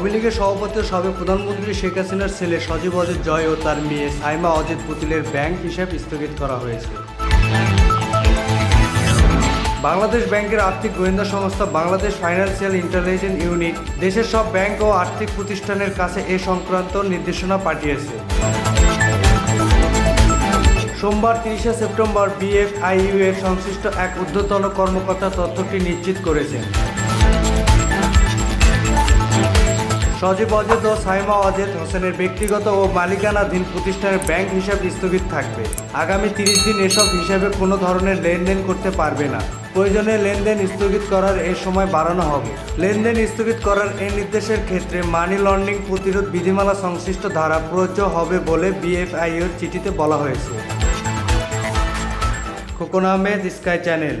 আওয়ামী লীগের সভাপতি ও সাবেক প্রধানমন্ত্রী শেখ হাসিনার ছেলে সজীব অজিত জয় ও তার মেয়ে সাইমা অজিত পুতুলের ব্যাংক হিসাব স্থগিত করা হয়েছে। বাংলাদেশ ব্যাংকের আর্থিক গোয়েন্দা সংস্থা বাংলাদেশ ফাইন্যান্সিয়াল ইন্টেলিজেন্স ইউনিট দেশের সব ব্যাংক ও আর্থিক প্রতিষ্ঠানের কাছে এ সংক্রান্ত নির্দেশনা পাঠিয়েছে। সোমবার তিরিশে সেপ্টেম্বর বিএফআইইউ এর সংশ্লিষ্ট এক ঊর্ধ্বতন কর্মকর্তা তথ্যটি নিশ্চিত করেছেন। সজীব অজেদ ও সাইমা অজেদ হোসেনের ব্যক্তিগত ও মালিকানাধীন প্রতিষ্ঠানের ব্যাংক হিসাব স্থগিত থাকবে। আগামী তিরিশ দিন এসব হিসাবে কোনো ধরনের লেনদেন করতে পারবে না। প্রয়োজনে লেনদেন স্থগিত করার এ সময় বাড়ানো হবে। লেনদেন স্থগিত করার এই নির্দেশের ক্ষেত্রে মানি লন্ডারিং প্রতিরোধ বিধিমালা সংশ্লিষ্ট ধারা প্রযোজ্য হবে বলে বিএফআইওর চিঠিতে বলা হয়েছে। Khokon Ahmed sky channel